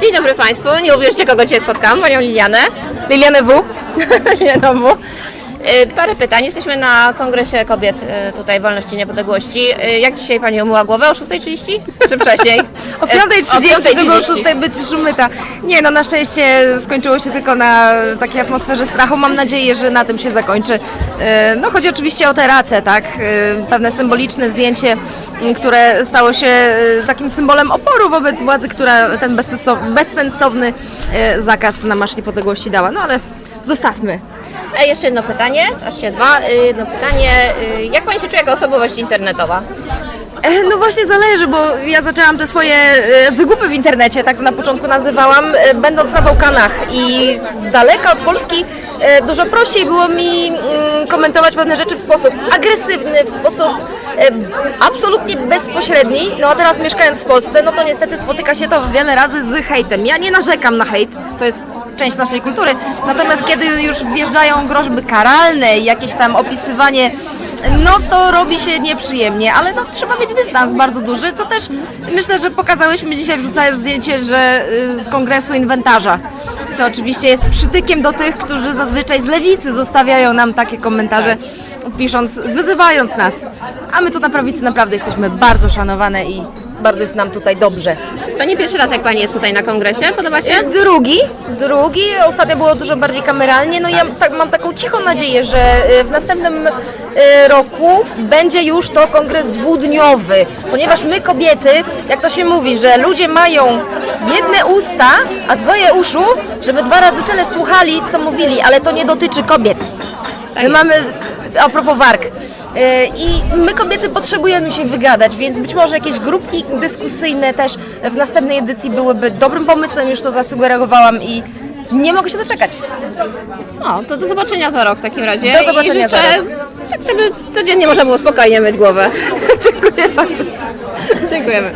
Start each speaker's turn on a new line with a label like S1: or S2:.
S1: Dzień dobry Państwu. Nie uwierzycie, kogo dzisiaj spotkałam. Panią Lilianę.
S2: Lilianę W.
S1: Lilianę W. Y, Parę pytań. Jesteśmy na Kongresie Kobiet y, tutaj Wolności i Niepodległości. Y, Jak dzisiaj Pani umyła głowę? O 6.30? Czy wcześniej?
S2: O
S1: Y,
S2: 5.30, żeby o
S1: 5:30.
S2: 6.00 być już umyta. Nie, no na szczęście skończyło się tylko na takiej atmosferze strachu. Mam nadzieję, że na tym się zakończy. E, No chodzi oczywiście o teracę, tak? E, Pewne symboliczne zdjęcie, m, które stało się e, takim symbolem oporu wobec władzy, która ten bezsensow- bezsensowny e, zakaz na Marsz Niepodległości dała. No ale zostawmy.
S1: A jeszcze jedno pytanie, właściwie dwa. Y, Jedno pytanie. Y, Jak Pani się czuje jako osobowość internetowa?
S2: E, No właśnie zależy, bo ja zaczęłam te swoje e, wygupy w internecie, tak na początku nazywałam, e, będąc na Bałkanach i z daleka od Polski dużo prościej było mi mm, komentować pewne rzeczy w sposób agresywny, w sposób absolutnie bezpośredni. No a teraz mieszkając w Polsce, no to niestety spotyka się to wiele razy z hejtem. Ja nie narzekam na hejt, to jest część naszej kultury, natomiast kiedy już wjeżdżają groźby karalne i jakieś tam opisywanie no to robi się nieprzyjemnie, ale no trzeba mieć dystans bardzo duży, co też myślę, że pokazałyśmy dzisiaj wrzucając zdjęcie, że y, z kongresu inwentarza. Co oczywiście jest przytykiem do tych, którzy zazwyczaj z lewicy zostawiają nam takie komentarze, pisząc, wyzywając nas. A my tu na prawicy naprawdę jesteśmy bardzo szanowane i bardzo jest nam tutaj dobrze.
S1: To nie pierwszy raz, jak Pani jest tutaj na kongresie. Podoba się?
S2: Drugi, drugi, ostatnio było dużo bardziej kameralnie. No ja tak, mam taką cichą nadzieję, że y, w następnym y, roku będzie już to kongres dwudniowy, ponieważ my kobiety, jak to się mówi, że ludzie mają jedne usta, a dwoje uszu, żeby dwa razy tyle słuchali, co mówili, ale to nie dotyczy kobiet. My mamy, a propos warg, y, i my kobiety potrzebujemy się wygadać, więc być może jakieś grupki dyskusyjne też w następnej edycji byłyby dobrym pomysłem, już to zasugerowałam i nie mogę się doczekać.
S1: No, to do zobaczenia za rok w takim razie.
S2: Do zobaczenia
S1: I
S2: za
S1: życzę,
S2: rok.
S1: tak żeby codziennie można było spokojnie myć głowę.
S2: Dziękuję bardzo.
S1: Dziękujemy.